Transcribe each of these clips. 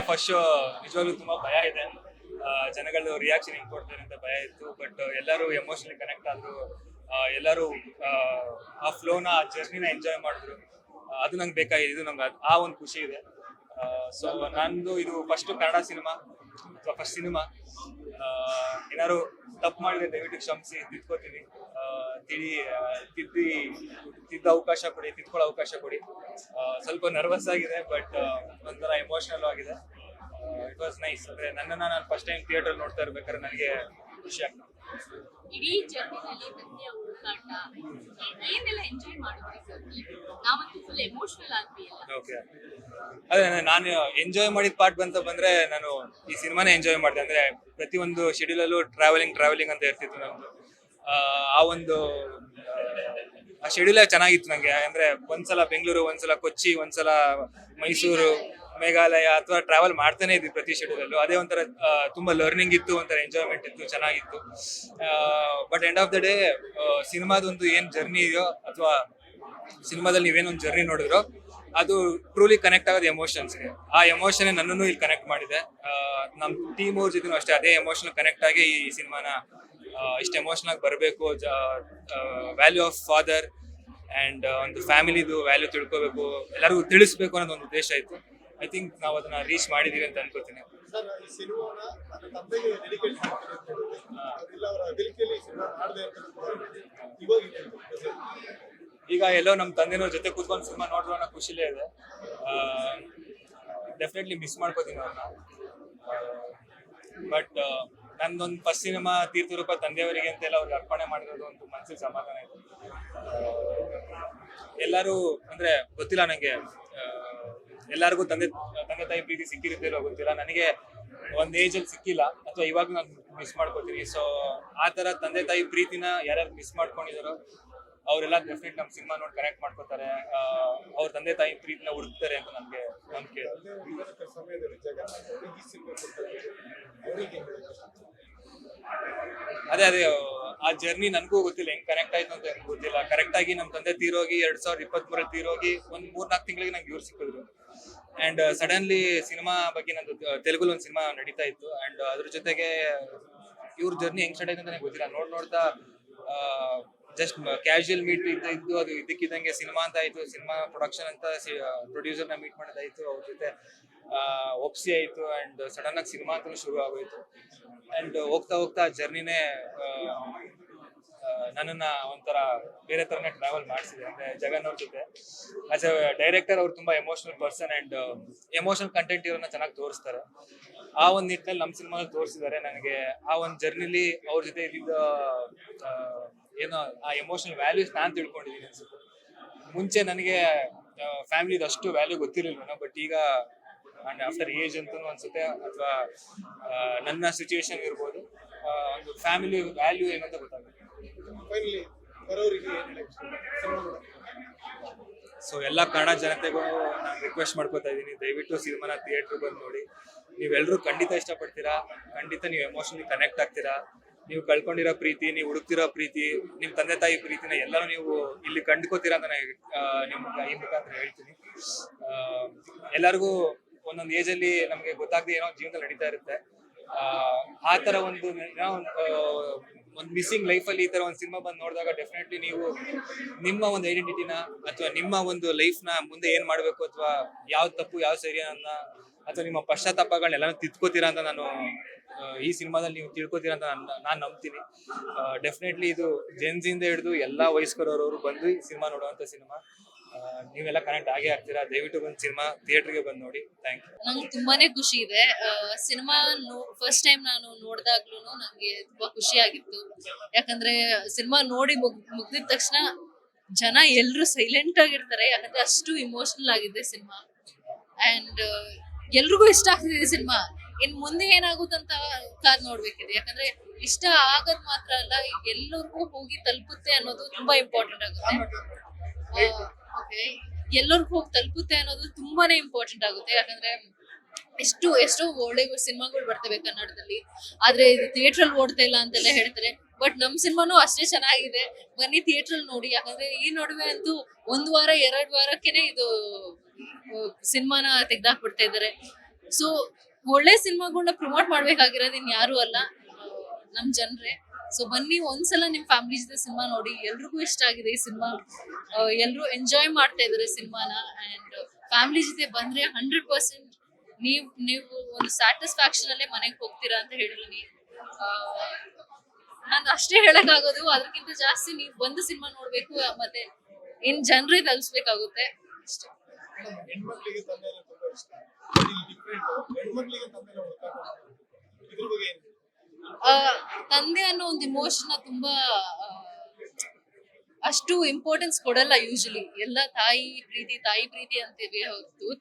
ನನಗೆ ಫಸ್ಟ್ ನಿಜವಾಗ್ಲೂ ತುಂಬಾ ಭಯ ಇದೆ. ಜನಗಳು ರಿಯಾಕ್ಷನ್ ಹೆಂಗ್ ಕೊಡ್ತಾರೆ ಅಂತ ಭಯ ಇತ್ತು. ಬಟ್ ಎಲ್ಲರೂ ಎಮೋಷನಲಿ ಕನೆಕ್ಟ್ ಆದ್ರು. ಎಲ್ಲರೂ ಆ, ಫ್ಲೋನ ಆ ಜರ್ನಿನ ಎಂಜಾಯ್ ಮಾಡಿದ್ರು. ಅದು ನಂಗೆ ಬೇಕಾಗಿದೆ. ಇದು ನಂಗೆ ಆ ಒಂದು ಖುಷಿ ಇದೆ. ಸೊ ನಂದು ಇದು ಫಸ್ಟ್ ಕನ್ನಡ ಸಿನಿಮಾ. ಅಥವಾ ಫಸ್ಟ್ ಸಿನಿಮಾ. ಏನಾದ್ರು ತಪ್ಪು ಮಾಡಿದ್ರೆ ದಯವಿಟ್ಟು ಕ್ಷಮಿಸಿ ತಿದ್ಕೋತೀನಿ. ಆ, ತಿಳಿ ತಿದ್ದಿ ತಿದ್ದ ಅವಕಾಶ ಕೊಡಿ ತಿದ್ಕೊಳ್ಳೋ ಅವಕಾಶ ಕೊಡಿ. ಸ್ವಲ್ಪ ನರ್ವಸ್ ಆಗಿದೆ ಬಟ್ ಒಂಥರ ಎಮೋಷನಲ್ ಆಗಿದೆ. ಇಟ್ ವಾಸ್ ನೈಸ್ ಅಂದ್ರೆ ನನ್ನನ್ನ ನಾನು ಫಸ್ಟ್ ಟೈಮ್ ಥಿಯೇಟರ್ ನೋಡ್ತಾ ಇರ್ಬೇಕಾದ್ರೆ ನನಗೆ ಖುಷಿ ಆಗ್ತದೆ ಇಡೀ ಜರ್ನಿನಲ್ಲಿ ಕನ್ಯಾ ಹುಡುಕಾಟ ಏನೆಲ್ಲ ಎಂಜಾಯ್ ಮಾಡಿದ್ರಿ ಸರ್ ನಾವಂತೂ ಫುಲ್ ಎಮೋಷನಲ್ ಆದ್ವಿ ಓಕೆ ಅದೇ ನಾನು ಎಂಜಾಯ್ ಮಾಡಿದ ಪಾರ್ಟ್ ಬಂತ ಬಂದ್ರೆ ನಾನು ಈ ಸಿನಿಮಾನೇ ಎಂಜಾಯ್ ಮಾಡಿದೆ. ಅಂದ್ರೆ ಪ್ರತಿಯೊಂದು ಶೆಡ್ಯೂಲ್ ಅಲ್ಲೂ ಟ್ರಾವೆಲಿಂಗ್ ಟ್ರಾವೆಲಿಂಗ್ ಅಂತ ಇರ್ತಿತ್ತು ನಮ್ದು. ಆ, ಒಂದು ಆ, ಶೆಡ್ಯೂಲ್ ಶೆಡ್ಯೂಲೇ ಚೆನ್ನಾಗಿತ್ತು ನಂಗೆ. ಅಂದ್ರೆ ಒಂದ್ಸಲ ಬೆಂಗಳೂರು ಒಂದ್ಸಲ ಕೊಚ್ಚಿ ಒಂದ್ಸಲ ಮೈಸೂರು ಮೇಘಾಲಯ ಅಥವಾ ಟ್ರಾವೆಲ್ ಮಾಡ್ತಾನೆ ಇದ್ವಿ ಪ್ರತಿ ಶೆಡ್ಯೂಲಲ್ಲೂ ಅದೇ ಒಂಥರ ತುಂಬಾ ಲರ್ನಿಂಗ್ ಇತ್ತು, ಒಂಥರ ಎಂಜಾಯ್ಮೆಂಟ್ ಇತ್ತು, ಚೆನ್ನಾಗಿತ್ತು. But end of the day ಸಿನಿಮಾದೊಂದು ಏನ್ ಜರ್ನಿ ಇದೆಯೋ ಅಥವಾ ಸಿನಿಮಾದಲ್ಲಿ ನೀವೇನೊಂದು ಜರ್ನಿ ನೋಡಿದ್ರೋ, ಅದು ಟ್ರೂಲಿ ಕನೆಕ್ಟ್ ಆಗೋದು ಎಮೋಷನ್ಸ್ಗೆ ಆ ಎಮೋಷನ್ ನನ್ನನ್ನು ಇಲ್ಲಿ ಕನೆಕ್ಟ್ ಮಾಡಿದೆ. ನಮ್ಮ ನಮ್ ಟೀಮ್ ಅವ್ರ ಜೊತೆ ಅಷ್ಟೇ ಅದೇ ಎಮೋಷನ್ ಕನೆಕ್ಟ್ ಆಗಿ ಈ ಸಿನಿಮಾನ ಇಷ್ಟು ಎಮೋಷನ್ ಆಗಿ ಬರಬೇಕು ವ್ಯಾಲ್ಯೂ ಆಫ್ ಫಾದರ್ ಅಂಡ್ ಒಂದು ಫ್ಯಾಮಿಲಿದು ವ್ಯಾಲ್ಯೂ ತಿಳ್ಕೋಬೇಕು, ಎಲ್ಲರಿಗೂ ತಿಳಿಸ್ಬೇಕು ಅನ್ನೋದು ಒಂದು ಉದ್ದೇಶ ಇತ್ತು. ಐ ಥಿಂಕ್ ನಾವು ಅದನ್ನ ರೀಚ್ ಮಾಡಿದೀವಿ ಅಂತ ಅನ್ಕೋತೀನಿ. ಈಗ ಎಲ್ಲೋ ನಮ್ಮ ತಂದೆನೋ ಜೊತೆ ಕೂತ್ಕೊಂಡು ಸಿನಿಮಾ ನೋಡಿರೋ ಅನ್ನೋ ಖುಷಿಲೇ ಇದೆ. ಡೆಫಿನೆಟ್ಲಿ ಮಿಸ್ ಮಾಡ್ಕೋತೀನಿ ಅವ್ರನ್ನ. ಬಟ್ ನಂದೊಂದು ಫಸ್ಟ್ ಸಿನಿಮಾ ತೀರ್ಥರೂಪ ತಂದೆಯವರಿಗೆ ಅಂತೆಲ್ಲ ಅವ್ರಿಗೆ ಅರ್ಪಣೆ ಮಾಡಿರೋದು ಒಂದು ಮನಸ್ಸಿಗೆ ಸಮಾಧಾನ ಇದೆ. ಎಲ್ಲರೂ ಅಂದ್ರೆ ಗೊತ್ತಿಲ್ಲ ನಂಗೆ ಎಲ್ಲರಿಗೂ ತಂದೆ ತಂದೆ ತಾಯಿ ಪ್ರೀತಿ ಸಿಕ್ಕಿರುತ್ತಿರೋ ಗೊತ್ತಿಲ್ಲ. ನನಗೆ ಒಂದ್ ಏಜ್ ಅಲ್ಲಿ ಸಿಕ್ಕಿಲ್ಲ. ಅಥವಾ ಇವಾಗ ನಾನು ಮಿಸ್ ಮಾಡ್ಕೊತೀನಿ. ಸೊ ಆ ತರ ತಂದೆ ತಾಯಿ ಪ್ರೀತಿನ ಯಾರ್ಯಾರು ಮಿಸ್ ಮಾಡ್ಕೊಂಡಿದಾರೋ, ಅವರೆಲ್ಲ ಡೆಫಿನೆಟ್ ನಮ್ಮ ಸಿನಿಮಾ ನೋಡಿ ಕನೆಕ್ಟ್ ಮಾಡ್ಕೋತಾರೆ. ಅವ್ರ ತಂದೆ ತಾಯಿ ಪ್ರೀತಿನ ಹುಡುಕ್ತಾರೆ ಅಂತ ನಮಗೆ ನಂಬಿಕೆ? ಅದೇ ಅದೇ ಆ ಜರ್ನಿ ನನಗೂ ಗೊತ್ತಿಲ್ಲ, ಹೆಂಗ್ ಕನೆಕ್ಟ್ ಆಯ್ತು ಅಂತ ನನಗೆ ಗೊತ್ತಿಲ್ಲ. ಕರೆಕ್ಟ್ ಆಗಿ ನಮ್ಮ ತಂದೆ ತೀರೋಗಿ ಎರಡ್ ಸಾವಿರದ ಇಪ್ಪತ್ತ್ ಮೂರಲ್ಲಿ ತೀರೋಗಿ ಒಂದ್ ಮೂರ್ನಾಲ್ಕು ತಿಂಗಳಿಗೆ ನಂಗೆ ಇವ್ರು ಸಿಕ್ಕಿದ್ರು. ಅಂಡ್ ಸಡನ್ಲಿ ಸಿನಿಮಾ ಬಗ್ಗೆ ನಂದು ತೆಲುಗುಲ್ ಒಂದು ಸಿನಿಮಾ ನಡೀತಾ ಇತ್ತು. ಅಂಡ್ ಅದ್ರ ಜೊತೆಗೆ ಇವ್ರ ಜರ್ನಿ ಹೆಂಗ್ ಸ್ಟಾರ್ಟ್ ಆಯ್ತು ಅಂತ ಗೊತ್ತಿಲ್ಲ. ನೋಡ್ ನೋಡ್ತಾ ಜಸ್ಟ್ ಕ್ಯಾಶುಯಲ್ ಮೀಟ್ ಇದ್ದ, ಇದ್ದು, ಅದು ಇದಕ್ಕಿದ್ದಂಗೆ ಸಿನಿಮಾ ಅಂತ ಆಯ್ತು. ಸಿನಿಮಾ ಪ್ರೊಡಕ್ಷನ್ ಅಂತ ಪ್ರೊಡ್ಯೂಸರ್ನ ಮೀಟ್ ಮಾಡೋದಾಯ್ತು. ಅವ್ರ ಜೊತೆ ಒಪ್ಸಿ ಆಯ್ತು. ಅಂಡ್ ಸಡನ್ ಆಗಿ ಸಿನಿಮಾ ಅಂತ ಶುರು ಆಗೋಯ್ತು. ಅಂಡ್ ಹೋಗ್ತಾ ಹೋಗ್ತಾ ಜರ್ನಿನೇ ನನ್ನನ್ನ ಒಂಥರ ಬೇರೆ ತರನೇ ಟ್ರಾವೆಲ್ ಮಾಡಿಸಿದೆ. ಅಂದ್ರೆ ಜಗನ್ ಅವ್ರ ಜೊತೆ. ಆಸ್ ಎ ಡೈರೆಕ್ಟರ್ ಅವ್ರು ತುಂಬಾ emotional person and emotional content ಇರೋನ್ನ ಚೆನ್ನಾಗಿ ತೋರಿಸ್ತಾರೆ. ಆ ಒಂದು ನಿಟ್ಟಿನಲ್ಲಿ ನಮ್ಮ ಸಿನಿಮಾ ತೋರಿಸಿದ್ದಾರೆ ನನಗೆ. ಆ ಒಂದು ಜರ್ನಿಲಿ ಅವ್ರ ಜೊತೆ ಇದ್ದಿದ್ದ ಆ, ಏನೋ ಆ ಎಮೋಷನಲ್ ವ್ಯಾಲ್ಯೂಸ್ ನಾನು ತಿಳ್ಕೊಂಡಿದ್ದೀನಿ ಅನ್ಸುತ್ತೆ. ಮುಂಚೆ ನನಗೆ ಫ್ಯಾಮಿಲಿದು ಅಷ್ಟು ವ್ಯಾಲ್ಯೂ ಗೊತ್ತಿರಲಿಲ್ಲ ಬಟ್ ಈಗ ಅಂಡ್ ಆಫ್ಟರ್ ಏಜ್ ಅಂತಲೂ ಅನ್ಸುತ್ತೆ. ಅಥವಾ ನನ್ನ ಸಿಚುವೇಶನ್ ಇರ್ಬೋದು. ಒಂದು ಫ್ಯಾಮಿಲಿ ವ್ಯಾಲ್ಯೂ ಏನಂತ ಗೊತ್ತಾಗುತ್ತೆ ಫೈನಲಿ ಬರೋರಿಗೆ ಸೊ ಎಲ್ಲ ಕನ್ನಡ ಜನತೆಗೂ ನಾನು ರಿಕ್ವೆಸ್ಟ್ ಮಾಡ್ಕೋತಾ ಇದ್ದೀನಿ. ದಯವಿಟ್ಟು ಸಿನಿಮಾನ ಥಿಯೇಟ್ರ್ ಬಂದು ನೋಡಿ. ನೀವೆಲ್ಲರೂ ಖಂಡಿತ ಇಷ್ಟಪಡ್ತೀರಾ? ಖಂಡಿತ ನೀವು ಎಮೋಷನಲಿ ಕನೆಕ್ಟ್ ಆಗ್ತೀರಾ? ನೀವು ಕಳ್ಕೊಂಡಿರೋ ಪ್ರೀತಿ ನೀವು ಹುಡುಕ್ತಿರೋ ಪ್ರೀತಿ ನಿಮ್ಮ ತಂದೆ ತಾಯಿ ಪ್ರೀತಿನ ಎಲ್ಲರೂ ನೀವು ಇಲ್ಲಿ ಕಂಡುಕೋತೀರಾ ಅಂತ ನಾನು ನಿಮ್ಗೆ ಮುಖಾಂತರ ಹೇಳ್ತೀನಿ. ಎಲ್ಲರಿಗೂ ಒಂದೊಂದು ಏಜಲ್ಲಿ ನಮಗೆ ಗೊತ್ತಾಗದೆ ಏನೋ ಜೀವನದಲ್ಲಿ ನಡೀತಾ ಇರುತ್ತೆ. ಆ, ತರ ಒಂದು ಏನೋ ಒಂದು, ಮಿಸ್ಸಿಂಗ್ ಲೈಫಲ್ಲಿ ಈ ತರ ಒಂದು ಸಿನಿಮಾ ಬಂದು ನೋಡಿದಾಗ ಡೆಫಿನೆಟ್ಲಿ ನೀವು ನಿಮ್ಮ ಒಂದು ಐಡೆಂಟಿಟಿನ ಅಥವಾ ನಿಮ್ಮ ಒಂದು ಲೈಫ್ನ ಮುಂದೆ ಏನ್ ಮಾಡಬೇಕು ಅಥವಾ ಯಾವ ತಪ್ಪು ಯಾವ ಸರಿ ಅನ್ನ ಅಥವಾ ನಿಮ್ಮ ಪಶ್ಚಾತ್ತಾಪಗಳನ್ನೆಲ್ಲ ತಿದ್ಕೋತೀರಾ ಅಂತ ನಾನು ಈ ಸಿನಿಮಾದಲ್ಲಿ ನೀವು ತಿಳ್ಕೊತೀರಾ ಅಂತ ನಾನು ನಾನು ನಂಬ್ತೀನಿ. ಡೆಫಿನೆಟ್ಲಿ ಇದು ಜೆನ್ಸಿಂದ ಹಿಡಿದು ಎಲ್ಲಾ ವಯಸ್ಕರವರು ಬಂದು ಸಿನಿಮಾ ನೋಡುವಂತ ಸಿನಿಮಾ ನೀವೆಲ್ಲ ಕನೆಕ್ಟ್ ಆಗೇ ಆಗ್ತೀರಾ? ದಯವಿಟ್ಟು ಬಂದು ಸಿನಿಮಾ ಥಿಯೇಟರ್ಗೆ ಬಂದು ನೋಡಿ. ಥ್ಯಾಂಕ್ ಯು ನಂಗೆ ತುಂಬಾನೇ ಖುಷಿ ಇದೆ. ಸಿನಿಮಾ ಫಸ್ಟ್ ಟೈಮ್ ನಾನು ನೋಡಿದಾಗ್ಲೂ ನನಗೆ ತುಂಬಾ ಖುಷಿ ಆಗಿತ್ತು. ಯಾಕಂದ್ರೆ ಸಿನಿಮಾ ನೋಡಿ ಮುಗ್ ಮುಗ್ದಿದ ತಕ್ಷಣ ಜನ ಎಲ್ಲರೂ ಸೈಲೆಂಟ್ ಆಗಿರ್ತಾರೆ. ಯಾಕಂದ್ರೆ ಅಷ್ಟು ಇಮೋಷನಲ್ ಆಗಿದೆ ಸಿನಿಮಾ. ಅಂಡ್ ಎಲ್ರಿಗೂ ಇಷ್ಟ ಆಗ್ತಿದೆ ಸಿನಿಮಾ. ಇನ್ ಮುಂದೆ ಏನಾಗುತ್ತಂತ ಕಾದ್ ನೋಡ್ಬೇಕಿದೆ. ಯಾಕಂದ್ರೆ ಇಷ್ಟ ಆಗದ್ ಮಾತ್ರ ಅಲ್ಲ ಎಲ್ಲರಿಗೂ ಹೋಗಿ ತಲುಪುತ್ತೆ ಅನ್ನೋದು ತುಂಬಾ ಇಂಪಾರ್ಟೆಂಟ್ ಆಗುತ್ತೆ. ಎಲ್ಲರಿಗೂ ಹೋಗಿ ತಲುಪುತ್ತೆ ಅನ್ನೋದು ತುಂಬಾನೇ ಇಂಪಾರ್ಟೆಂಟ್ ಆಗುತ್ತೆ. ಯಾಕಂದ್ರೆ ಎಷ್ಟು, ಎಷ್ಟೋ ಒಳ್ಳೆ ಸಿನಿಮಾಗಳು ಬರ್ತವೆ ಕನ್ನಡದಲ್ಲಿ. ಆದ್ರೆ ಇದು ಥಿಯೇಟರ್ ಅಲ್ಲಿ ಓಡ್ತಾ ಇಲ್ಲ ಅಂತೆಲ್ಲ ಹೇಳ್ತಾರೆ. ಬಟ್ ನಮ್ ಸಿನಿಮಾನು ಅಷ್ಟೇ ಚೆನ್ನಾಗಿದೆ. ಬನ್ನಿ ಥಿಯೇಟರ್ ಅಲ್ಲಿ ನೋಡಿ. ಯಾಕಂದ್ರೆ ಈ ನಡುವೆ ಅಂತೂ ಒಂದ್ ವಾರ, ಎರಡ್ ವಾರಕ್ಕೆನೆ ಇದು ಸಿನಿಮಾನ ತೆಗ್ದಾಕ್ಬಿಡ್ತಾ ಇದಾರೆ ಸೊ ಒಳ್ಳೆ ಸಿನಿಮಾಗಳನ್ನ ಪ್ರಮೋಟ್ ಮಾಡ್ಬೇಕಾಗಿರೋದು ಇನ್ ಯಾರು ಅಲ್ಲ, ನಮ್ ಜನರೇ. ಸೊ ಬನ್ನಿ ಒಂದ್ಸಲ ನಿಮ್ ಫ್ಯಾಮಿಲಿ ಜೊತೆ ಸಿನಿಮಾ ನೋಡಿ. ಎಲ್ರಿಗೂ ಇಷ್ಟ ಆಗಿದೆ ಈ ಸಿನಿಮಾ ಎಲ್ರು ಎಂಜಾಯ್ ಮಾಡ್ತಾ ಇದಾರೆ ಸಿನಿಮಾನ ಅಂಡ್ ಫ್ಯಾಮಿಲಿ ಜೊತೆ ಬಂದ್ರೆ ಹಂಡ್ರೆಡ್ ಪರ್ಸೆಂಟ್ ನೀವು ನೀವು ಒಂದು ಸ್ಯಾಟಿಸ್ಫ್ಯಾಕ್ಷನ್ ಅಲ್ಲೇ ಮನೆಗೆ ಹೋಗ್ತೀರಾ ಅಂತ ಹೇಳಿದೀನಿ ನಾನು ಅಷ್ಟೇ ಹೇಳಕ್ಕಾಗೋದು. ಅದಕ್ಕಿಂತ ಜಾಸ್ತಿ ನೀವು ಬಂದು ಸಿನಿಮಾ ನೋಡ್ಬೇಕು ಮತ್ತೆ ಇನ್ ಜನರಿಗೆ ತಲುಪಿಸ್ಬೇಕಾಗುತ್ತೆ ಅಷ್ಟೇ. ತಂದೆ ಅನ್ನೋ ಒಂದು ಇಮೋಷನ್ ತುಂಬಾ ಅಷ್ಟು ಇಂಪಾರ್ಟೆನ್ಸ್ ಕೊಡಲ್ಲ ಯೂಶಲಿ ಎಲ್ಲ ತಾಯಿ ಪ್ರೀತಿ ತಾಯಿ ಪ್ರೀತಿ ಅಂತೀವಿ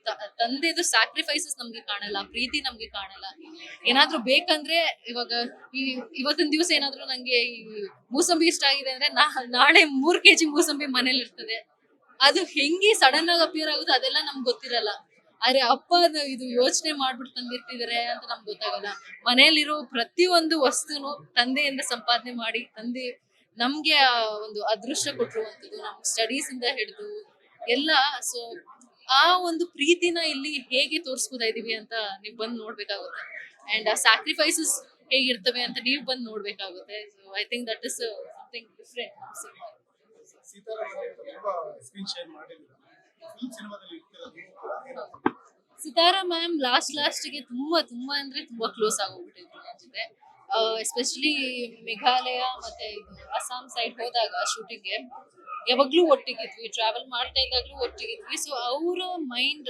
ತ- ತಂದೆದು ಸ್ಯಾಕ್ರಿಫೈಸಸ್ ನಮ್ಗೆ ಕಾಣಲ್ಲ, ಪ್ರೀತಿ ನಮ್ಗೆ ಕಾಣಲ್ಲ. ಏನಾದ್ರೂ ಬೇಕಂದ್ರೆ ಇವಾಗ ಈ, ಇವತ್ತಿನ ದಿವಸ ಏನಾದ್ರೂ ನಂಗೆ ಈ ಮೂಸಂಬಿ ಇಷ್ಟ ಆಗಿದೆ ಅಂದ್ರೆ ನಾಳೆ ಮೂರ್ ಕೆಜಿ ಮೂಸಂಬಿ ಮನೇಲಿ ಇರ್ತದೆ ಅದು ಹೆಂಗೆ ಸಡನ್ ಆಗಿ ಅಪಿಯರ್ ಆಗುದು ಅದೆಲ್ಲ ನಮ್ಗೆ ಗೊತ್ತಿರಲ್ಲ. ಆದ್ರೆ ಅಪ್ಪ ಇದು ಯೋಚನೆ ಮಾಡ್ಬಿಟ್ಟು ತಂದಿರ್ತಿದಾರೆ ಅಂತ ನಮ್ಗೆ ಗೊತ್ತಾಗಲ್ಲ. ಮನೆಯಲ್ಲಿರೋ ಪ್ರತಿಯೊಂದು ವಸ್ತುನು ತಂದೆಯಿಂದ ಸಂಪಾದನೆ ಮಾಡಿ ತಂದೆ ನಮ್ಗೆ ಒಂದು ಅದೃಷ್ಟ ಕೊಟ್ಟಿರುವಂತದ್ದು ನಮ್ ಸ್ಟಡೀಸ್ ಇಂದ ಹಿಡಿದು ಎಲ್ಲ. ಸೊ ಆ ಒಂದು ಪ್ರೀತಿನ ಇಲ್ಲಿ ಹೇಗೆ ತೋರಿಸ್ಬೋದಾ ಇದೀವಿ ಅಂತ ನೀವ್ ಬಂದ್ ನೋಡ್ಬೇಕಾಗುತ್ತೆ. ಅಂಡ್ ಆ ಸ್ಯಾಕ್ರಿಫೈಸಸ್ ಹೇಗಿರ್ತವೆ ಅಂತ ನೀವ್ ಬಂದ್ ನೋಡ್ಬೇಕಾಗುತ್ತೆ. So I think that is something different Sitara ma'am last ಲಾಸ್ಟ್ಗೆ ತುಂಬಾ ತುಂಬಾ ಅಂದ್ರೆ ತುಂಬಾ ಕ್ಲೋಸ್ ಆಗೋಗ್ಬಿಟ್ಟಿದ್ರು ನನ್ನ ಎಸ್ಪೆಷಲಿ ಮೇಘಾಲಯ ಮತ್ತೆ ಇದು ಅಸ್ಸಾಂ ಸೈಡ್ ಹೋದಾಗ ಶೂಟಿಂಗ್ಗೆ ಯಾವಾಗ್ಲೂ ಒಟ್ಟಿಗಿದ್ವಿ ಟ್ರಾವೆಲ್ ಮಾಡ್ತಾ ಇದ್ದಾಗ್ಲೂ ಒಟ್ಟಿಗಿದ್ವಿ. ಸೊ ಅವರ ಮೈಂಡ್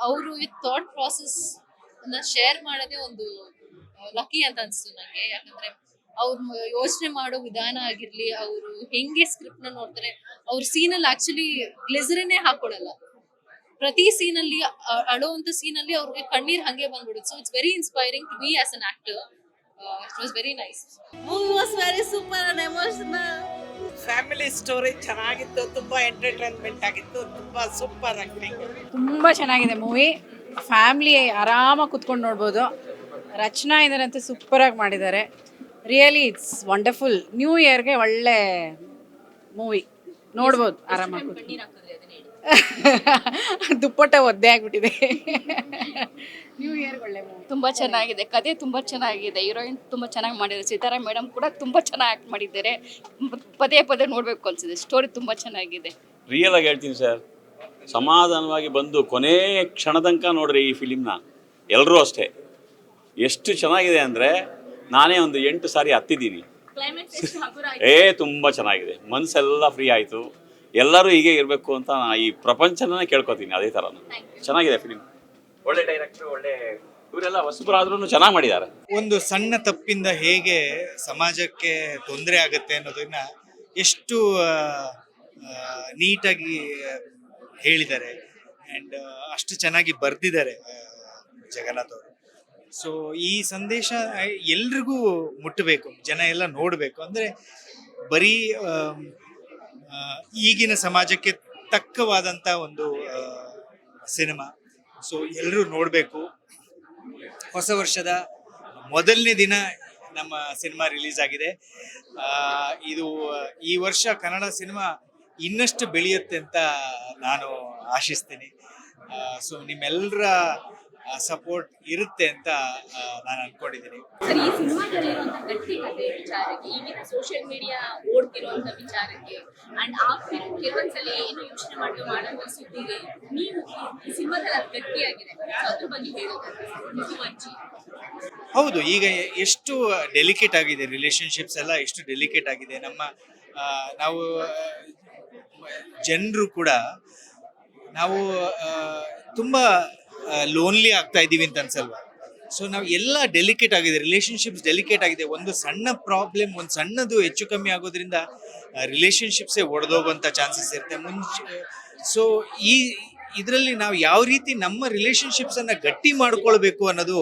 ಅವರು ಥಾಟ್ ಪ್ರಾಸೆಸ್ ಶೇರ್ ಮಾಡೋದೇ ಒಂದು ಲಕ್ಕಿ ಅಂತ ಅನ್ಸ್ತು ನಂಗೆ. ಯಾಕಂದ್ರೆ ಅವ್ರು ಯೋಚನೆ ಮಾಡೋ ವಿಧಾನ ಆಗಿರ್ಲಿ ಅವರು ಹೆಂಗೆ ಸ್ಕ್ರಿಪ್ಟ್ನ ನೋಡ್ತಾರೆ ಅವ್ರ ಅಲ್ಲಿ ಆಕ್ಚುಲಿ ಗ್ಲೆಸರನ್ನೇ ಹಾಕೊಡಲ್ಲ. ಪ್ರತಿ ಸೀನ್ ಅಲ್ಲಿ ಅಳೋ ಅಳುವಂತ ಸೀನ್ ಅಲ್ಲಿ ಅವ್ರಿಗೆ ಕಣ್ಣೀರ್ ಹಂಗೆ ಬಂದ್ಬಿಡುತ್ತೆ. So it's very inspiring to be as an actor it was very nice movie was very super and emotional. Family story ಚೆನ್ನಾಗಿತ್ತು ತುಂಬಾ ಎಂಟರ್ಟೈನ್ಮೆಂಟ್ ಆಗಿತ್ತು ತುಂಬಾ ಸೂಪರ್ ಆಕ್ಟಿಂಗ್ ತುಂಬಾ ಚೆನ್ನಾಗಿದೆ ಮೂವಿ ಫ್ಯಾಮಿಲಿ ಆರಾಮಾಗಿ ಕುತ್ಕೊಂಡು ನೋಡ್ಬೋದು. ರಚನಾ ಸೂಪರ್ ಆಗಿ ಮಾಡಿದ್ದಾರೆ. ರಿಯಲಿ ಇಟ್ಸ್ ವಂಡರ್ಫುಲ್ ನ್ಯೂ ಇಯರ್ಗೆ ಒಳ್ಳೆ ಮೂವಿ ನೋಡ್ಬೋದು ಆರಾಮಾಗಿ. ದುಪ್ಪಟ್ಟ ಒದ್ದೆ ಆಗ್ಬಿಟ್ಟಿದೆ. ನ್ಯೂ ಇಯರ್ ಒಳ್ಳೆ ಮೂವಿ ತುಂಬಾ ಚೆನ್ನಾಗಿದೆ. ಕತೆ ತುಂಬಾ ಚೆನ್ನಾಗಿದೆ. ಹೀರೋಯಿನ್ ತುಂಬಾ ಚೆನ್ನಾಗಿ ಮಾಡಿದ್ದಾರೆ. ಸೀತಾರಾಮ್ ಮೇಡಮ್ ಕೂಡ ತುಂಬಾ ಚೆನ್ನಾಗಿ ಆಕ್ಟ್ ಮಾಡಿದ್ದಾರೆ. ಪದೇ ಪದೇ ನೋಡ್ಬೇಕು ಅನ್ಸಿದೆ ಸ್ಟೋರಿ ತುಂಬಾ ಚೆನ್ನಾಗಿದೆ. ರಿಯಲ್ ಆಗಿ ಹೇಳ್ತೀನಿ ಸರ್ ಸಮಾಧಾನವಾಗಿ ಬಂದು ಕೊನೆ ಕ್ಷಣದಂಕ ನೋಡ್ರಿ ಈ ಫಿಲಿಮ್ನ ಎಲ್ಲರೂ ಅಷ್ಟೇ. ಎಷ್ಟು ಚೆನ್ನಾಗಿದೆ ಅಂದರೆ ನಾನೇ ಒಂದು ಎಂಟು ಸಾರಿ ಹತ್ತಿದ್ದೀನಿ. ಏ ತುಂಬ ಚೆನ್ನಾಗಿದೆ. ಮನಸ್ಸೆಲ್ಲ ಫ್ರೀ ಆಯಿತು. ಎಲ್ಲರೂ ಹೀಗೆ ಇರಬೇಕು ಅಂತ ನಾನು ಈ ಪ್ರಪಂಚನೇ ಕೇಳ್ಕೊತೀನಿ ಅದೇ ಥರ ಚೆನ್ನಾಗಿದೆ ಫಿಲಿಮ್ ಒಳ್ಳೆ ಡೈರೆಕ್ಟ್ರು ಒಳ್ಳೆ ಇವರೆಲ್ಲ ಹೊಸಬರಾದ್ರೂ ಚೆನ್ನಾಗಿ ಮಾಡಿದ್ದಾರೆ. ಒಂದು ಸಣ್ಣ ತಪ್ಪಿಂದ ಹೇಗೆ ಸಮಾಜಕ್ಕೆ ತೊಂದರೆ ಆಗುತ್ತೆ ಅನ್ನೋದನ್ನ ಎಷ್ಟು ನೀಟಾಗಿ ಹೇಳಿದ್ದಾರೆ. ಆ್ಯಂಡ್ ಅಷ್ಟು ಚೆನ್ನಾಗಿ ಬರ್ದಿದ್ದಾರೆ ಜಗನ್ನಾಥ್ ಅವರು. ಸೊ ಈ ಸಂದೇಶ ಎಲ್ರಿಗೂ ಮುಟ್ಟಬೇಕು, ಜನ ಎಲ್ಲ ನೋಡಬೇಕು. ಅಂದರೆ ಬರೀ ಈಗಿನ ಸಮಾಜಕ್ಕೆ ತಕ್ಕವಾದಂಥ ಒಂದು ಸಿನಿಮಾ. ಸೊ ಎಲ್ಲರೂ ನೋಡಬೇಕು. ಹೊಸ ವರ್ಷದ ಮೊದಲನೇ ದಿನ ನಮ್ಮ ಸಿನಿಮಾ ರಿಲೀಸ್ ಆಗಿದೆ. ಇದು, ಈ ವರ್ಷ ಕನ್ನಡ ಸಿನಿಮಾ ಇನ್ನಷ್ಟು ಬೆಳೆಯುತ್ತೆ ಅಂತ ನಾನು ಆಶಿಸ್ತೀನಿ. ಸೊ ನಿಮ್ಮೆಲ್ಲರ ಸಪೋರ್ಟ್ ಇರುತ್ತೆ ಅಂತ ನಾನು ಅನ್ಕೊಂಡಿದ್ದೀನಿ ಸರ್ ಈ ಸಿನಿಮಾದಲ್ಲಿರುವಂತ ಗಟ್ಟಿ ಕಥೆ ವಿಚಾರಕ್ಕೆ ಈಗಿನ ಸೋಷಿಯಲ್ ಮೀಡಿಯಾ ಓಡ್ತಿರುವಂತ ವಿಚಾರಕ್ಕೆ ಅಂಡ್ ಆ ಫಿಲ್ಮ್ ಕೆಲವೊಂದ್ಸಲ ಏನು ಯೋಚನೆ ಮಾಡಿ ಮಾಡೋದು ಸುದ್ದಿಗೆ ನೀವು ಈ ಸಿನಿಮಾದಲ್ಲಿ ಅದು ಗಟ್ಟಿಯಾಗಿದೆ. ಅದ್ರ ಬಗ್ಗೆ ಹೇಳೋದು ಹೌದು ಈಗ ಎಷ್ಟು ಡೆಲಿಕೇಟ್ ಆಗಿದೆ ರಿಲೇಶನ್ಶಿಪ್ಸ್ ಎಲ್ಲ ಎಷ್ಟು ಡೆಲಿಕೇಟ್ ಆಗಿದೆ. ನಮ್ಮ ನಾವು ಜನರು ಕೂಡ ನಾವು ತುಂಬಾ ಲೋನ್ಲಿ ಆಗ್ತಾ ಇದ್ದೀವಿ ಅಂತ ಅನ್ಸಲ್ವಾ? ಸೊ ನಾವು ಎಲ್ಲ ಡೆಲಿಕೇಟ್ ಆಗಿದೆ ರಿಲೇಶನ್ಶಿಪ್ಸ್ ಡೆಲಿಕೇಟ್ ಆಗಿದೆ. ಒಂದು ಸಣ್ಣ ಪ್ರಾಬ್ಲಮ್ ಒಂದು ಸಣ್ಣದು ಹೆಚ್ಚು ಕಮ್ಮಿ ಆಗೋದ್ರಿಂದ ರಿಲೇಶನ್ಶಿಪ್ಸೇ ಒಡೆದೋಗುವಂಥ ಚಾನ್ಸಸ್ ಇರುತ್ತೆ. ಮುಂಚೆ ಸೊ ಈ, ಇದರಲ್ಲಿ ನಾವು ಯಾವ ರೀತಿ ನಮ್ಮ ರಿಲೇಶನ್ಶಿಪ್ಸ್ ಅನ್ನ ಗಟ್ಟಿ ಮಾಡ್ಕೊಳ್ಬೇಕು ಅನ್ನೋದು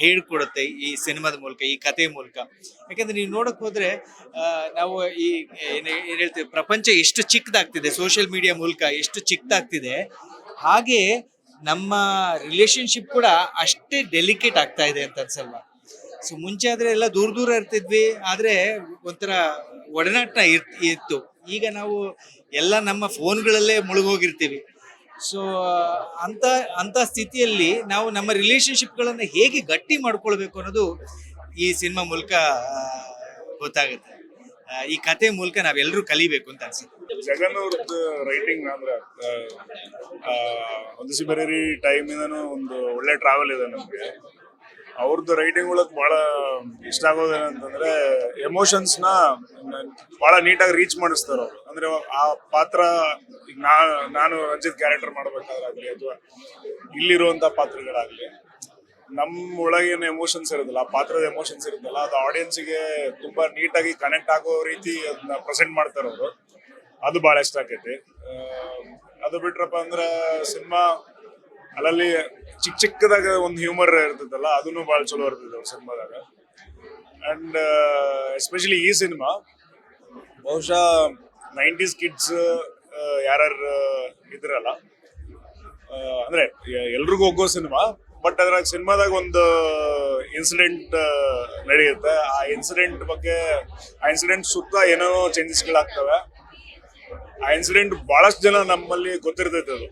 ಹೇಳಿಕೊಡುತ್ತೆ ಈ ಸಿನಿಮಾದ ಮೂಲಕ, ಈ ಕಥೆ ಮೂಲಕ. ಯಾಕಂದ್ರೆ ನೀವು ನೋಡಕ್ ಹೋದ್ರೆ ನಾವು ಈ, ಏನು, ಏನ್ ಹೇಳ್ತೀವಿ, ಪ್ರಪಂಚ ಎಷ್ಟು ಚಿಕ್ಕದಾಗ್ತಿದೆ ಸೋಷಿಯಲ್ ಮೀಡಿಯಾ ಮೂಲಕ ಎಷ್ಟು ಚಿಕ್ಕದಾಗ್ತಿದೆ. ಹಾಗೆ ನಮ್ಮ ರಿಲೇಶನ್ಶಿಪ್ ಕೂಡ ಅಷ್ಟೇ ಡೆಲಿಕೇಟ್ ಆಗ್ತಾ ಇದೆ ಅಂತ ಅನ್ಸಲ್ವಾ? ಸೊ ಮುಂಚೆ ಆದ್ರೆ ಎಲ್ಲ ದೂರ ದೂರ ಇರ್ತಿದ್ವಿ, ಆದ್ರೆ ಒಂಥರ ಒಡನಾಟ ಇತ್ತು. ಈಗ ನಾವು ಎಲ್ಲ ನಮ್ಮ ಫೋನ್ಗಳಲ್ಲೇ ಮುಳುಗೋಗಿರ್ತೀವಿ. ಸೊ ಅಂತ ಅಂತ ಸ್ಥಿತಿಯಲ್ಲಿ ನಾವು ನಮ್ಮ ರಿಲೇಶನ್ಶಿಪ್ಗಳನ್ನು ಹೇಗೆ ಗಟ್ಟಿ ಮಾಡ್ಕೊಳ್ಬೇಕು ಅನ್ನೋದು ಈ ಸಿನಿಮಾ ಮೂಲಕ ಗೊತ್ತಾಗುತ್ತೆ. ಈ ಕತೆ ಮೂಲಕ ನಾವೆಲ್ಲರೂ ಕಲಿಬೇಕು ಅಂತ ಅನ್ಸುತ್ತೆ. ಜಗನ್ ಅವ್ರದ್ದು ರೈಟಿಂಗ್ ಅಂದ್ರೆ ಆ, ಟೈಮ್ ಟೈಮಿಂದನೂ ಒಂದು ಒಳ್ಳೆ ಟ್ರಾವೆಲ್ ಇದೆ ನಮಗೆ. ಅವ್ರದ್ದು ರೈಟಿಂಗ್ ಒಳಗೆ ಬಹಳ ಇಷ್ಟ ಆಗೋದೇನಂತಂದ್ರೆ ಎಮೋಷನ್ಸ್ನ ಬಹಳ ನೀಟಾಗಿ ರೀಚ್ ಮಾಡಿಸ್ತಾರೆ ಅವರು. ಅಂದ್ರೆ ಆ ಪಾತ್ರ ನಾನು ರಂಜಿತ್ ಕ್ಯಾರೆಕ್ಟರ್ ಮಾಡ್ಬೇಕಾದ್ರಾಗ್ಲಿ ಅಥವಾ ಇಲ್ಲಿರುವಂತ ಪಾತ್ರಗಳಾಗ್ಲಿ ನಮ್ಮ ಎಮೋಷನ್ಸ್ ಇರುತ್ತಲ್ಲ, ಆ ಪಾತ್ರದ ಎಮೋಷನ್ಸ್ ಇರುತ್ತಲ್ಲ, ಅದು ಆಡಿಯನ್ಸ್ಗೆ ತುಂಬಾ ನೀಟಾಗಿ ಕನೆಕ್ಟ್ ಆಗೋ ರೀತಿ ಅದನ್ನ ಪ್ರೆಸೆಂಟ್ ಮಾಡ್ತಾರೆ ಅವರು ಅದು ಬಹಳ ಇಷ್ಟ ಆಕೈತಿ. ಅದು ಬಿಟ್ರಪ್ಪ ಅಂದ್ರೆ ಸಿನಿಮಾ ಅಲ್ಲಲ್ಲಿ ಚಿಕ್ಕ ಚಿಕ್ಕದಾಗ ಒಂದು ಹ್ಯೂಮರ್ ಇರ್ತದಲ್ಲ ಅದನ್ನು ಬಹಳ ಚಲೋ ಇರ್ತದೆ ಅವ್ರ ಸಿನಿಮಾದಾಗ. ಅಂಡ್ ಎಸ್ಪೆಷಲಿ ಈ ಸಿನಿಮಾ, ಬಹುಶಃ ನೈಂಟೀಸ್ ಕಿಡ್ಸ್ ಯಾರ್ಯಾರು ಇದ್ರಲ್ಲ ಅಂದ್ರೆ ಎಲ್ರಿಗೂ ಹೋಗೋ ಸಿನಿಮಾ ಬಟ್ ಅದ್ರಾಗ ಸಿನಿಮಾದಾಗ ಒಂದು ಇನ್ಸಿಡೆಂಟ್ ನಡೆಯುತ್ತೆ. ಆ ಇನ್ಸಿಡೆಂಟ್ ಬಗ್ಗೆ, ಆ ಇನ್ಸಿಡೆಂಟ್ ಸುತ್ತ ಏನೋ ಚೇಂಜಸ್ಗಳಾಗ್ತವೆ ಆ ಇನ್ಸಿಡೆಂಟ್ ಬಹಳಷ್ಟು ಜನ ನಮ್ಮಲ್ಲಿ ಗೊತ್ತಿರ್ತೈತೆ ಅದು.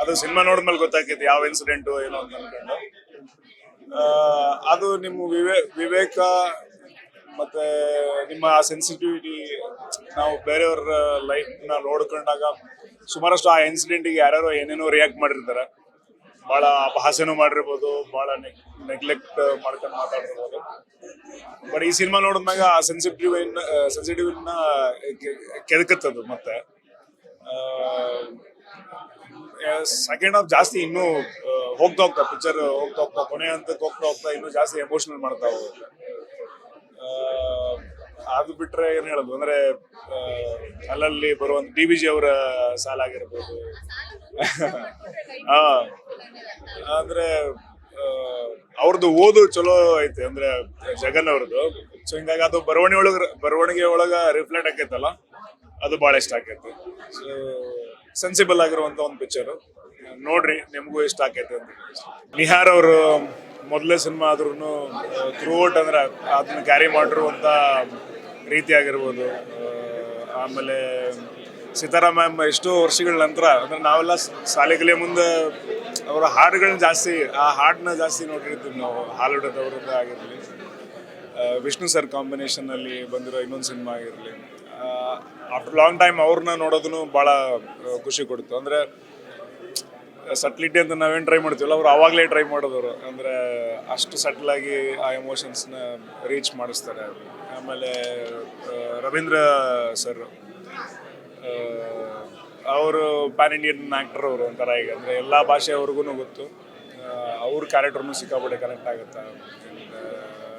ಅದು ಸಿನಿಮಾ ನೋಡಿದ್ಮೇಲೆ ಗೊತ್ತಾಗ್ತೈತೆ ಯಾವ ಇನ್ಸಿಡೆಂಟ್ ಏನೋ ಅಂತ ಅನ್ಕೊಂಡು. ಅದು ನಿಮ್ಮ ವಿವೇ, ವಿವೇಕ ಮತ್ತೆ ನಿಮ್ಮ ಸೆನ್ಸಿಟಿವಿಟಿ ನಾವು ಬೇರೆಯವ್ರ ಲೈಫ್ನ ನೋಡ್ಕೊಂಡಾಗ ಸುಮಾರಷ್ಟು ಆ ಇನ್ಸಿಡೆಂಟಿಗೆ ಯಾರ್ಯಾರೋ ಏನೇನೋ ರಿಯಾಕ್ಟ್ ಮಾಡಿರ್ತಾರೆ. ಬಹಳ ಅಪಹಾಸ್ಯನೂ ಮಾಡಿರ್ಬೋದು, ಬಹಳ ನೆಗ್ಲೆಕ್ಟ್ ಮಾಡ್ಕೊಂಡು ಮಾತಾಡಿರ್ಬೋದು ಬಟ್ ಈ ಸಿನಿಮಾ ನೋಡಿದ್ಮ್ಯಾಗ ಆ ಸೆನ್ಸಿಟಿವ್ ಸೆನ್ಸಿಟಿವ್ ಕೆದಕತ್ತದು ಮತ್ತೆ. ಸೆಕೆಂಡ್ ಹಾಫ್ ಜಾಸ್ತಿ ಇನ್ನೂ ಹೋಗ್ತಾ ಹೋಗ್ತಾ ಪಿಕ್ಚರ್ ಹೋಗ್ತಾ ಹೋಗ್ತಾ, ಕೊನೆ ಹಂತಕ್ಕೆ ಹೋಗ್ತಾ ಹೋಗ್ತಾ ಇನ್ನೂ ಜಾಸ್ತಿ ಎಮೋಷನಲ್ ಮಾಡ್ತಾ ಹೋಗುತ್ತೆ. ಅದು ಬಿಟ್ರೆ ಏನ್ ಹೇಳೋದು, ಅಂದ್ರೆ ಅಲ್ಲಲ್ಲಿ ಬರುವಂತ ಡಿ ಬಿ ಜಿ ಅವರ ಸಾಲ ಆಗಿರ್ಬೋದು ಹಾ ಅಂದ್ರೆ ಆ, ಅವ್ರದ್ದು ಓದು ಚಲೋ ಐತಿ ಅಂದ್ರೆ ಜಗನ್ ಅವ್ರದ್ದು ಸೊ ಹಿಂಗಾಗಿ ಅದು ಬರವಣಿಗೆ ಒಳಗ ಬರವಣಿಗೆ ಒಳಗ ರಿಫ್ಲೆಕ್ಟ್ ಆಕೈತಲ್ಲ ಅದು ಬಹಳ ಇಷ್ಟ ಆಕೈತಿ. ಸೊ ಸೆನ್ಸಿಬಲ್ ಆಗಿರುವಂತ ಒಂದು ಪಿಕ್ಚರ್ ನೋಡ್ರಿ ನಿಮಗೂ ಇಷ್ಟ ಆಕೈತಿ ಅಂತ. ನಿಹಾರ್ ಅವರು ಮೊದಲೇ ಸಿನಿಮಾ ಆದ್ರೂ ಥ್ರೂ ಔಟ್ ಅಂದ್ರೆ ಅದನ್ನ ಕ್ಯಾರಿ ಮಾಡಿರುವಂತ ರೀತಿ ಆಗಿರ್ಬೋದು ಆಮೇಲೆ ಮ್ಯಾಮ್ ಎಷ್ಟೋ ವರ್ಷಗಳ ನಂತರ, ಅಂದ್ರೆ ನಾವೆಲ್ಲ ಶಾಲೆಗಳೇ ಮುಂದೆ ಅವರ ಹಾಡುಗಳನ್ನ ಜಾಸ್ತಿ, ಆ ಹಾಡನ್ನ ಜಾಸ್ತಿ ನೋಡಿರ್ತೀವಿ ನಾವು. ಹಾಲುಡದವ್ರದ್ದು ಆಗಿರಲಿ ವಿಷ್ಣು ಸರ್ ಕಾಂಬಿನೇಷನ್ ಅಲ್ಲಿ ಬಂದಿರೋ ಇನ್ನೊಂದು ಸಿನಿಮಾ ಆಗಿರಲಿ. ಆಫ್ಟರ್ ಲಾಂಗ್ ಟೈಮ್ ಅವ್ರನ್ನ ನೋಡೋದನ್ನು ಭಾಳ ಖುಷಿ ಕೊಡ್ತು. ಅಂದ್ರೆ, ಸಟ್ಲಿಟಿ ಅಂತ ನಾವೇನು ಟ್ರೈ ಮಾಡ್ತೀವಲ್ಲ, ಅವ್ರು ಆವಾಗಲೇ ಟ್ರೈ ಮಾಡೋದವರು. ಅಂದರೆ, ಅಷ್ಟು ಸಟ್ಲಾಗಿ ಆ ಎಮೋಷನ್ಸ್ನ ರೀಚ್ ಮಾಡಿಸ್ತಾರೆ. ಆಮೇಲೆ ರವೀಂದ್ರ ಸರ್ ಅವರು ಪ್ಯಾನ್ ಇಂಡಿಯನ್ ಆ್ಯಕ್ಟರ್ ಅವರು ಒಂಥರ ಈಗ, ಅಂದರೆ ಎಲ್ಲ ಭಾಷೆಯವ್ರಿಗೂ ಗೊತ್ತು. ಅವ್ರ ಕ್ಯಾರೆಕ್ಟರ್ನು ಸಿಕ್ಕಾಪಟ್ಟೆ ಕನೆಕ್ಟ್ ಆಗುತ್ತೆ?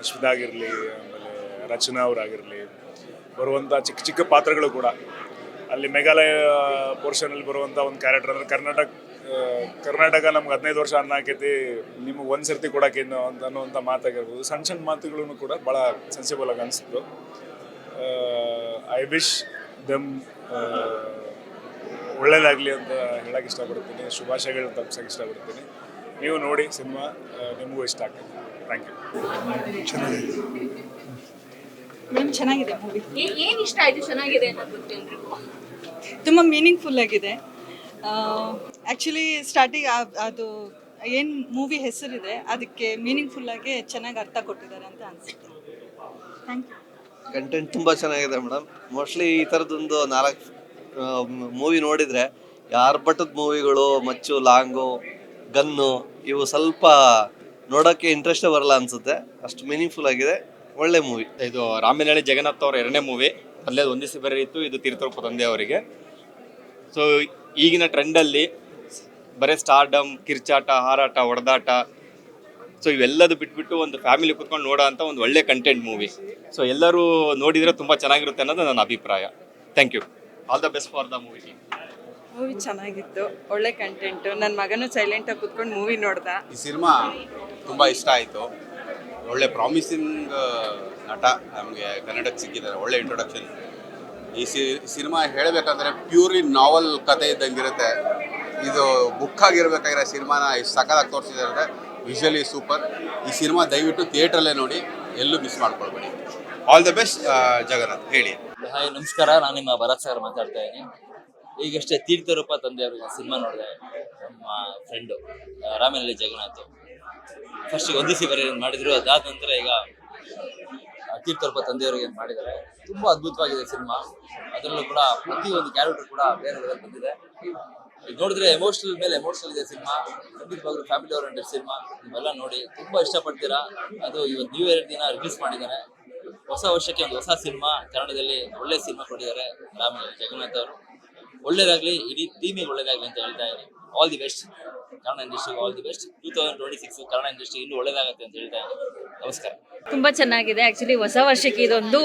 ಅಶ್ವಿತಾ ಆಗಿರಲಿ ಆಮೇಲೆ ರಚನಾ ಅವರಾಗಿರಲಿ ಬರುವಂಥ ಚಿಕ್ಕ ಚಿಕ್ಕ ಪಾತ್ರಗಳು ಕೂಡ. ಅಲ್ಲಿ ಮೇಘಾಲಯ ಪೋರ್ಷನಲ್ಲಿ ಬರುವಂಥ ಒಂದು ಕ್ಯಾರೆಕ್ಟರ್ ಅಂದರೆ ಕರ್ನಾಟಕ ಕರ್ನಾಟಕ ನಮ್ಗೆ ಹದಿನೈದು ವರ್ಷ ಅನ್ನ ಹಾಕೈತಿ ನಿಮಗೆ ಒಂದು ಸರ್ತಿ ಕೊಡಕ್ಕೆ ಇನ್ನು ಅಂತ ಅನ್ನುವಂಥ ಮಾತಾಗಿರ್ಬೋದು. ಸಣ್ಣ ಸಣ್ಣ ಮಾತುಗಳನ್ನು ಕೂಡ ಭಾಳ ಸೆನ್ಸಿಬಲ್ ಆಗಿ ಅನಿಸ್ತು. ಐ ವಿಶ್ ದಮ್ ಒಳ್ಳೇದಾಗಲಿ ಅಂತ ಹೇಳಕ್ಕೆ ಇಷ್ಟಪಡ್ತೀನಿ. ಶುಭಾಶಯಗಳನ್ನ ತಪ್ಪಿಸೋಕೆ ಇಷ್ಟಪಡ್ತೀನಿ. ನೀವು ನೋಡಿ ಸಿನಿಮಾ ನಿಮಗೂ ಇಷ್ಟ ಆಗ್ತದೆ. ಥ್ಯಾಂಕ್ ಯು ಮೇಡಮ್ ಚೆನ್ನಾಗಿದೆ ಮೂವಿ ಏನು ಏನ್ ಇಷ್ಟ ಆಯ್ತು? ಚೆನ್ನಾಗಿದೆ ತುಂಬ ಮೀನಿಂಗ್ಫುಲ್ ಆಗಿದೆ. ಆ್ಯಕ್ಚುಲಿ ಸ್ಟಾರ್ಟಿಂಗ್ ಅದು ಏನು ಮೂವಿ ಹೆಸರಿದೆ ಅದಕ್ಕೆ ಮೀನಿಂಗ್ಫುಲ್ ಆಗಿ ಚೆನ್ನಾಗಿ ಅರ್ಥ ಕೊಟ್ಟಿದ್ದಾರೆ ಅಂತ ಅನಿಸುತ್ತೆ. ಥ್ಯಾಂಕ್ ಯು ಕಂಟೆಂಟ್ ತುಂಬ ಚೆನ್ನಾಗಿದೆ ಮೇಡಮ್. ಮೋಸ್ಟ್ಲಿ ಈ ಥರದೊಂದು ನಾಲ್ಕು ಮೂವಿ ನೋಡಿದರೆ ಯಾರ ಮೂವಿಗಳು ಮಚ್ಚು, ಲಾಂಗು, ಗನ್ನು, ಇವು ಸ್ವಲ್ಪ ನೋಡೋಕ್ಕೆ ಇಂಟ್ರೆಸ್ಟೇ ಬರಲ್ಲ ಅನಿಸುತ್ತೆ. ಅಷ್ಟು ಮೀನಿಂಗ್ಫುಲ್ ಆಗಿದೆ. ಒಳ್ಳೆ ಮೂವಿ ಇದು ರಾಮಿನಹಳ್ಳಿ ಜಗನ್ನಾಥ್ ಅವರ ಎರಡನೇ ಮೂವಿ ಅಲ್ಲೇ ಒಂದಿಸಿ ಬೇರೆ ಇತ್ತು. ಇದು ತೀರ್ಥರೂಪ ತಂದೆ ಅವರಿಗೆ. ಸೊ ಈಗಿನ ಟ್ರೆಂಡಲ್ಲಿ ಬರೀ ಸ್ಟಾರ್ಡಮ್ ಕಿರ್ಚಾಟ, ಹಾರಾಟ, ಹೊಡೆದಾಟ ಸೊ ಇವೆಲ್ಲದು ಬಿಟ್ಬಿಟ್ಟು ಒಂದು ಫ್ಯಾಮಿಲಿ ಕುತ್ಕೊಂಡು ನೋಡೋ ಅಂತ ಒಂದು ಒಳ್ಳೆ ಕಂಟೆಂಟ್ ಮೂವಿ ಸೊ ಎಲ್ಲರೂ ನೋಡಿದರೆ ತುಂಬ ಚೆನ್ನಾಗಿರುತ್ತೆ ಅನ್ನೋದು ನನ್ನ ಅಭಿಪ್ರಾಯ. Thank you all the best for the movie movie ಚೆನ್ನಾಗಿತ್ತು. ಒಳ್ಳೆ ಕಂಟೆಂಟ್ ನನ್ನ ಮಗನೂ ಸೈಲೆಂಟಾಗಿ ಕುತ್ಕೊಂಡು ಮೂವಿ ನೋಡ್ದ. ಈ ಸಿನಿಮಾ ತುಂಬ ಇಷ್ಟ ಆಯಿತು. ಒಳ್ಳೆ ಪ್ರಾಮಿಸಿಂಗ್ ನಟ ನಮಗೆ ಕನ್ನಡಕ್ಕೆ ಸಿಕ್ಕಿದ್ದಾರೆ. ಒಳ್ಳೆ ಇಂಟ್ರೊಡಕ್ಷನ್ ಈ ಸಿ ಸಿನಿಮಾ ಹೇಳಬೇಕಂದ್ರೆ ಪ್ಯೂರ್ಲಿ ನಾವಲ್ ಕತೆ ಇದ್ದಂಗಿರುತ್ತೆ. ಇದು ಬುಕ್ ಆಗಿರ್ಬೇಕಾಗಿರೋ ಸಿನಿಮಾನ ಇಷ್ಟು ತೋರಿಸಿದ್ದಾರೆ. ಅಂದರೆ ವಿಷುವಲಿ ಸೂಪರ್ ಈ ಸಿನಿಮಾ ದಯವಿಟ್ಟು ಥಿಯೇಟ್ರಲ್ಲೇ ನೋಡಿ ಎಲ್ಲೂ ಮಿಸ್ ಮಾಡ್ಕೊಳ್ಬೇಡಿ. ಆಲ್ ದ ಬೆಸ್ಟ್ ಜಗನ್ನಾಥ್ ಹೇಳಿ. ಹಾಯ್ ನಮಸ್ಕಾರ. ನಾನು ನಿಮ್ಮ ಭರತ್ ಸರ್ ಮಾತಾಡ್ತಾ ಇದ್ದೀನಿ. ಈಗಷ್ಟೇ ತೀರ್ಥರೂಪ ತಂದೆಯವ್ರಿಗೆ ಸಿನಿಮಾ ನೋಡಿದೆ ನಮ್ಮ ಫ್ರೆಂಡು ರಾಮನಹಳ್ಳಿ ಜಗನ್ನಾಥ್. ಫಸ್ಟ್ ಒಂದಿಸಿ ಬರೀ ಮಾಡಿದ್ರು. ಅದಾದ ನಂತರ ಈಗ ತೀರ್ಥರೂಪ ತಂದೆಯವರಿಗೆ ಅಂತ ಮಾಡಿದ್ದಾರೆ, ತುಂಬಾ ಅದ್ಭುತವಾಗಿದೆ ಸಿನಿಮಾ. ಅದರಲ್ಲೂ ಕೂಡ ಪ್ರತಿ ಒಂದು ಕ್ಯಾರೆಕ್ಟರ್ ಕೂಡ ಬೇರೆ ಬೇರೆ ಬಂದಿದೆ. ನೋಡಿದ್ರೆ ಎಮೋಷನಲ್ ಮೇಲೆ ಎಮೋಷನಲ್ ಇದೆ ಸಿನಿಮಾ. ಖಂಡಿತವಾಗ್ಲೂ ಫ್ಯಾಮಿಲಿ ಓರಿಯೆಂಟೆಡ್ ಸಿನಿಮಾ. ನೀವೆಲ್ಲ ನೋಡಿ, ತುಂಬಾ ಇಷ್ಟಪಡ್ತೀರಾ? ಅದು ಇವತ್ತು ನ್ಯೂ ಇಯರ್ ದಿನ ರಿಲೀಸ್ ಮಾಡಿದ್ದಾರೆ. ಹೊಸ ವರ್ಷಕ್ಕೆ ಒಂದು ಹೊಸ ಸಿನಿಮಾ, ಕನ್ನಡದಲ್ಲಿ ಒಳ್ಳೆ ಸಿನಿಮಾ ಕೊಟ್ಟಿದ್ದಾರೆ ರಾಮ ಜಗನ್ನಾಥ್ ಅವರು. ಒಳ್ಳೇದಾಗ್ಲಿ, ಇಡೀ ಟೀಮಿಗೆ ಒಳ್ಳೇದಾಗ್ಲಿ ಅಂತ ಹೇಳ್ತಾ ಇದ್ದೀನಿ. All the best Kannada industry all the best two thousand twenty six Kannada industry ಇನ್ನೂ ಒಳ್ಳೇದಾಗುತ್ತೆ ಅಂತ ಹೇಳ್ತಾ ನಮಸ್ಕಾರ. ತುಂಬಾ ಚೆನ್ನಾಗಿದೆ. ಆಕ್ಚುಲಿ ಹೊಸ ವರ್ಷಕ್ಕೆ ಇದೊಂದು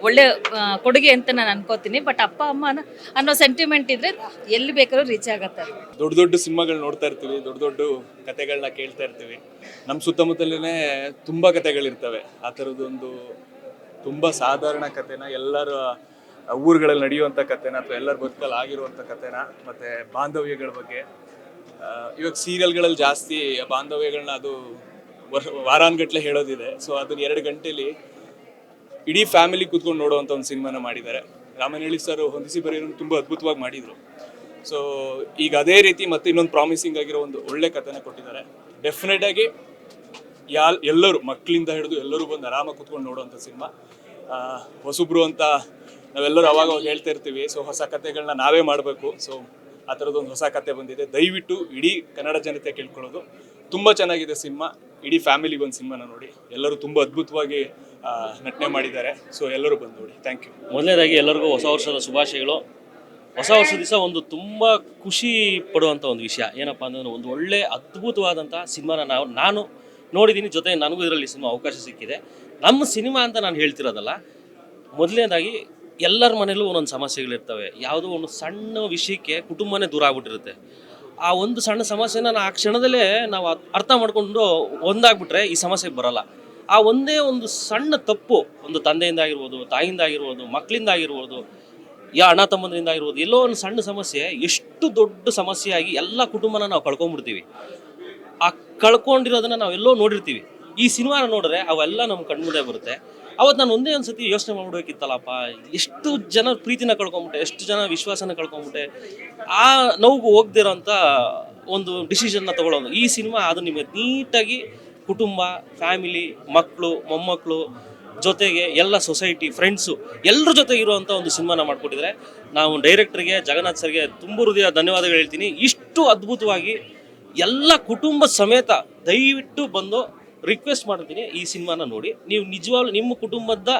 ಒಳ್ಳೆ ಆ, ಕೊಡುಗೆ ಅಂತ ನಾನು ಅನ್ಕೋತೀನಿ. ಬಟ್ ಅಪ್ಪ ಅಮ್ಮ ಅನ್ನೋ- ಅನ್ನೋ ಸೆಂಟಿಮೆಂಟ್ ಇದ್ರೆ ಎಲ್ಲಿ ಬೇಕಾದ್ರೂ ರೀಚ್ ಆಗತ್ತೆ. ದೊಡ್ಡ ದೊಡ್ಡ ಸಿನಿಮಾಗಳು ನೋಡ್ತಾ ಇರ್ತೀವಿ. ದೊಡ್ಡ ದೊಡ್ಡ ಕತೆಗಳನ್ನ ಕೇಳ್ತಾ ಇರ್ತೀವಿ. ನಮ್ಮ ಸುತ್ತಮುತ್ತಲೇ ತುಂಬ ಕತೆಗಳಿರ್ತವೆ ಆ ಥರದ್ದೊಂದು ತುಂಬ ಸಾಧಾರಣ ಕತೆನ ಎಲ್ಲರ ಊರುಗಳಲ್ಲಿ ನಡೆಯುವಂಥ ಕತೆನ ಅಥವಾ ಎಲ್ಲರ ಬದುಕಲ್ಲಿ ಆಗಿರುವಂಥ ಕತೆನ ಮತ್ತು ಬಾಂಧವ್ಯಗಳ ಬಗ್ಗೆ ಇವಾಗ ಸೀರಿಯಲ್ಗಳಲ್ಲಿ ಜಾಸ್ತಿ ಬಾಂಧವ್ಯಗಳನ್ನ ಅದು ವಾರಾನ್ಗಟ್ಲೆ ಹೇಳೋದಿದೆ. ಸೊ ಅದನ್ನ ಎರಡು ಗಂಟೆಲಿ ಇಡೀ ಫ್ಯಾಮಿಲಿ ಕೂತ್ಕೊಂಡು ನೋಡುವಂಥ ಒಂದು ಸಿನಿಮಾನ ಮಾಡಿದ್ದಾರೆ. ರಾಮನಹಳ್ಳಿ ಸರ್, ಹೊಂದಿಸಿ ಬರೆಯೋ ತುಂಬ ಅದ್ಭುತವಾಗಿ ಮಾಡಿದರು. ಸೊ ಈಗ ಅದೇ ರೀತಿ ಮತ್ತೆ ಇನ್ನೊಂದು ಪ್ರಾಮಿಸಿಂಗ್ ಆಗಿರೋ ಒಂದು ಒಳ್ಳೆ ಕಥೆನ ಕೊಟ್ಟಿದ್ದಾರೆ. ಡೆಫಿನೆಟ್ ಆಗಿ ಯಾಲ್, ಎಲ್ಲರೂ ಮಕ್ಕಳಿಂದ ಹಿಡಿದು ಎಲ್ಲರೂ ಬಂದು ಆರಾಮಾಗಿ ಕೂತ್ಕೊಂಡು ನೋಡುವಂಥ ಸಿನಿಮಾ ಹೊಸಬ್ರು ಅಂತ ನಾವೆಲ್ಲರೂ ಅವಾಗ ಹೇಳ್ತಾ ಇರ್ತೀವಿ. ಸೊ ಹೊಸ ಕಥೆಗಳನ್ನ ನಾವೇ ಮಾಡಬೇಕು. ಸೊ ಆ ಥರದ್ದೊಂದು ಹೊಸ ಕತೆ ಬಂದಿದೆ. ದಯವಿಟ್ಟು ಇಡೀ ಕನ್ನಡ ಜನತೆ ಕೇಳ್ಕೊಳ್ಳೋದು. ತುಂಬ ಚೆನ್ನಾಗಿದೆ ಸಿನಿಮಾ. ಇಡೀ ಫ್ಯಾಮಿಲಿ ಒಂದು ಸಿನಿಮಾನ ನೋಡಿ. ಎಲ್ಲರೂ ತುಂಬ ಅದ್ಭುತವಾಗಿ ನಟನೆ ಮಾಡಿದ್ದಾರೆ. ಸೊ ಎಲ್ಲರೂ ಬಂದು ನೋಡಿ. ಥ್ಯಾಂಕ್ ಯು ಮೊದಲನೇದಾಗಿ ಎಲ್ಲರಿಗೂ ಹೊಸ ವರ್ಷದ ಶುಭಾಶಯಗಳು. ಹೊಸ ವರ್ಷದ ದಿವಸ ಒಂದು ತುಂಬ ಖುಷಿ ಪಡುವಂಥ ಒಂದು ವಿಷಯ. ಏನಪ್ಪ ಅಂದ್ರೆ ಒಂದು ಒಳ್ಳೆ ಅದ್ಭುತವಾದಂಥ ಸಿನಿಮಾನ ನಾವು, ನಾನು ನೋಡಿದ್ದೀನಿ. ಜೊತೆ ನನಗೂ ಇದರಲ್ಲಿ ಸಿನಿಮಾ ಅವಕಾಶ ಸಿಕ್ಕಿದೆ. ನಮ್ಮ ಸಿನಿಮಾ ಅಂತ ನಾನು ಹೇಳ್ತಿರೋದಲ್ಲ, ಮೊದಲನೇದಾಗಿ ಎಲ್ಲರ ಮನೇಲೂ ಒಂದೊಂದು ಸಮಸ್ಯೆಗಳಿರ್ತವೆ. ಯಾವುದೋ ಒಂದು ಸಣ್ಣ ವಿಷಯಕ್ಕೆ ಕುಟುಂಬನೇ ದೂರ ಆಗ್ಬಿಟ್ಟಿರುತ್ತೆ. ಆ ಒಂದು ಸಣ್ಣ ಸಮಸ್ಯೆನ ನಾ ಆ ಕ್ಷಣದಲ್ಲೇ ನಾವು ಅರ್ಥ ಮಾಡಿಕೊಂಡು ಒಂದಾಗ್ಬಿಟ್ರೆ ಈ ಸಮಸ್ಯೆ ಬರಲ್ಲ. ಆ ಒಂದೇ ಒಂದು ಸಣ್ಣ ತಪ್ಪು ಒಂದು ತಂದೆಯಿಂದ ಆಗಿರ್ಬೋದು, ತಾಯಿಯಿಂದ ಆಗಿರ್ಬೋದು ಮಕ್ಕಳಿಂದ ಆಗಿರ್ಬೋದು, ಯಾ ಅಣ್ಣ ತಮ್ಮಂದ್ರಿಂದ ಆಗಿರ್ಬೋದು, ಎಲ್ಲೋ ಒಂದು ಸಣ್ಣ ಸಮಸ್ಯೆ ಎಷ್ಟು ದೊಡ್ಡ ಸಮಸ್ಯೆಯಾಗಿ ಎಲ್ಲ ಕುಟುಂಬನ ನಾವು ಕಳ್ಕೊಂಡ್ಬಿಡ್ತೀವಿ ಆ ಕಳ್ಕೊಂಡಿರೋದನ್ನ ನಾವೆಲ್ಲೋ ನೋಡಿರ್ತೀವಿ. ಈ ಸಿನಿಮಾನ ನೋಡಿದ್ರೆ ಅವೆಲ್ಲ ನಮ್ಮ ಕಣ್ಮುಂದೆ ಬರುತ್ತೆ. ಅವತ್ತು ನಾನು ಒಂದೇ ಒಂದು ಸತಿ ಯೋಚನೆ ಮಾಡ್ಬೇಕಿತ್ತಲ್ಲಪ್ಪ ಎಷ್ಟು ಜನ ಪ್ರೀತಿನ ಕಳ್ಕೊಂಬಿಟ್ಟೆ, ಎಷ್ಟು ಜನ ವಿಶ್ವಾಸನ ಕಳ್ಕೊಂಬಿಟ್ಟೆ, ಆ ನೋವಿಗೆ ಹೋಗ್ದಿರೋಂಥ ಒಂದು ಡಿಸಿಷನ್ನ ತಗೊಳ್ಳೋದು. ಈ ಸಿನಿಮಾ ಅದು ನಿಮಗೆ ನೀಟಾಗಿ ಕುಟುಂಬ ಫ್ಯಾಮಿಲಿ ಮಕ್ಕಳು ಮೊಮ್ಮಕ್ಕಳು ಜೊತೆಗೆ ಎಲ್ಲ ಸೊಸೈಟಿ ಫ್ರೆಂಡ್ಸು ಎಲ್ಲರ ಜೊತೆ ಇರುವಂಥ ಒಂದು ಸಿನಿಮಾನ ಮಾಡಿಕೊಟ್ಟಿದ್ರೆ ನಾವು ಡೈರೆಕ್ಟರ್ಗೆ ಜಗನ್ನಾಥ್ ಸರ್ಗೆ ತುಂಬ ಹೃದಯ ಧನ್ಯವಾದಗಳು ಹೇಳ್ತೀನಿ. ಇಷ್ಟು ಅದ್ಭುತವಾಗಿ ಎಲ್ಲ ಕುಟುಂಬ ಸಮೇತ ದಯವಿಟ್ಟು ಬಂದು ರಿಕ್ವೆಸ್ಟ್ ಮಾಡ್ತೀನಿ ಈ ಸಿನಿಮಾನ ನೋಡಿ. ನೀವು ನಿಜವಾಗ್ಲೂ ನಿಮ್ಮ ಕುಟುಂಬದ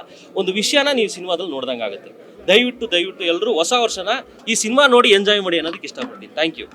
ಒಂದು ವಿಷಯನ ನೀವು ಸಿನಿಮಾದಲ್ಲಿ ನೋಡ್ದಂಗೆ ಆಗುತ್ತೆ ದಯವಿಟ್ಟು ದಯವಿಟ್ಟು ಎಲ್ಲರೂ ಹೊಸ ವರ್ಷನ ಈ ಸಿನಿಮಾ ನೋಡಿ ಎಂಜಾಯ್ ಮಾಡಿ ಅನ್ನೋದಕ್ಕೆ ಇಷ್ಟಪಡ್ತೀನಿ. Thank you